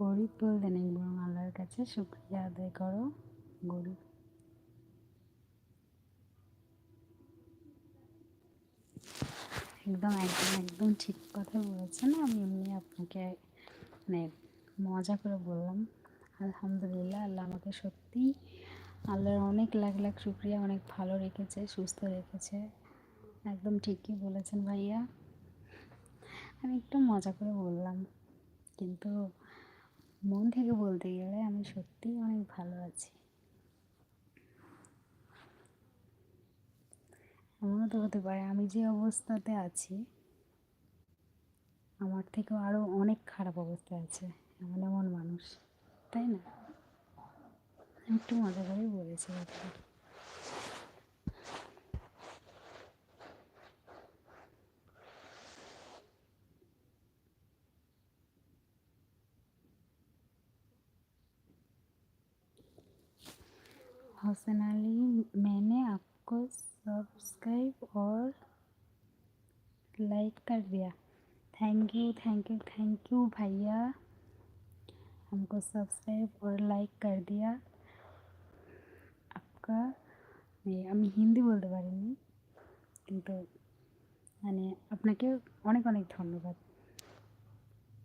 গরিব বলতে নেই, বরং আল্লাহর কাছে শুক্রিয়া আদায় করো, গরিব। একদম একদম একদম ঠিক কথা বলেছেন, আমি এমনি আপনাকে মানে মজা করে বললাম। আলহামদুলিল্লাহ, আল্লাহ আমাকে সত্যিই আল্লাহর অনেক লাখ লাখ শুক্রিয়া, অনেক ভালো রেখেছে, সুস্থ রেখেছে। একদম ঠিকই বলেছেন ভাইয়া। আমি একটু মজা করে বললাম, কিন্তু মন থেকে বলতে গেলে আমি সত্যিই অনেক ভালো আছি। এমনও তো হতে পারে, আমি যে অবস্থাতে আছি, আমার থেকেও আরও অনেক খারাপ অবস্থা আছে, এমন এমন মানুষ, তাই না? একটু মজা করেই বলেছি। কথাটা हसन अली मैंने आपको सब्सक्राइब और लाइक कर दिया thank you thank you thank you भैया हमको सब्सक्राइब और लाइक कर दिया आपका আমি হিন্দি বলতে পারিনি কিন্তু মানে আপনাকে অনেক অনেক ধন্যবাদ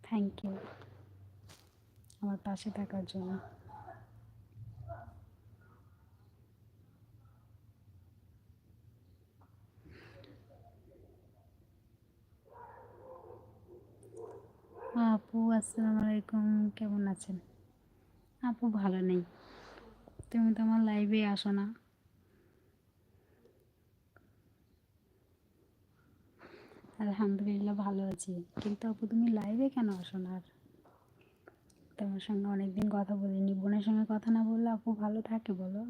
থ্যাংক ইউ আমার পাশে থাকার জন্য আপু, আসসালামু আলাইকুম। কেমন আছেন? আপু ভালো নেই। তুমি তো আমার লাইভে আসো না। আলহামদুলিল্লাহ ভালো আছি। কিন্তু আপু, তুমি লাইভে কেন আসো না? আর তোমার সঙ্গে অনেকদিন কথা বলিনি। বোনের সঙ্গে কথা না বললে আপু ভালো থাকে বলো?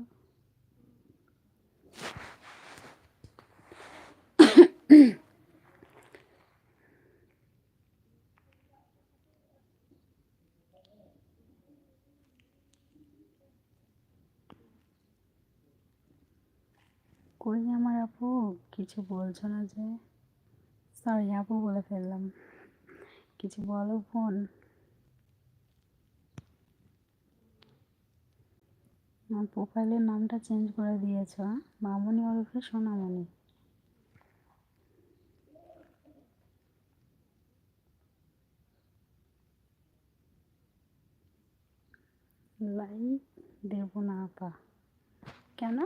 কই আমার আপু? কিছু বলছো না যে? সরি আপু বলে ফেললাম। কিছু বলো ফোন। আমার প্রোফাইলের নামটা চেঞ্জ করে দিয়েছ মামনি ওরফে সোনামণি। লাইক দেব না আপা। কেন?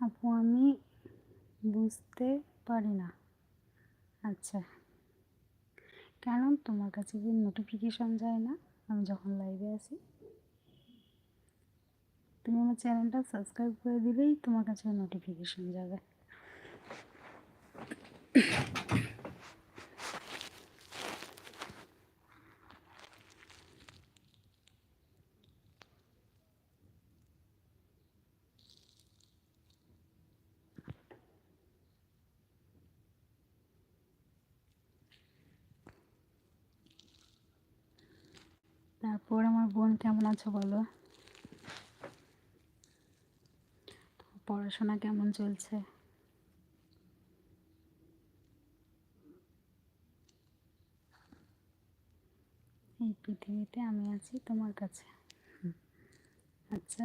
আপু, আমি বুঝতে পারি না। আচ্ছা। কেন? তোমার কাছে কি নোটিফিকেশন যায় না? আমি যখন লাইভে আসি তুমি আমার চ্যানেলটা সাবস্ক্রাইব করে দিলেই তোমার কাছে নোটিফিকেশান যাবে। তারপর আমার বোন কেমন আছো বলো? পড়াশোনা কেমন চলছে? এই পৃথিবীতে আমি আছি তোমার কাছে। আচ্ছা।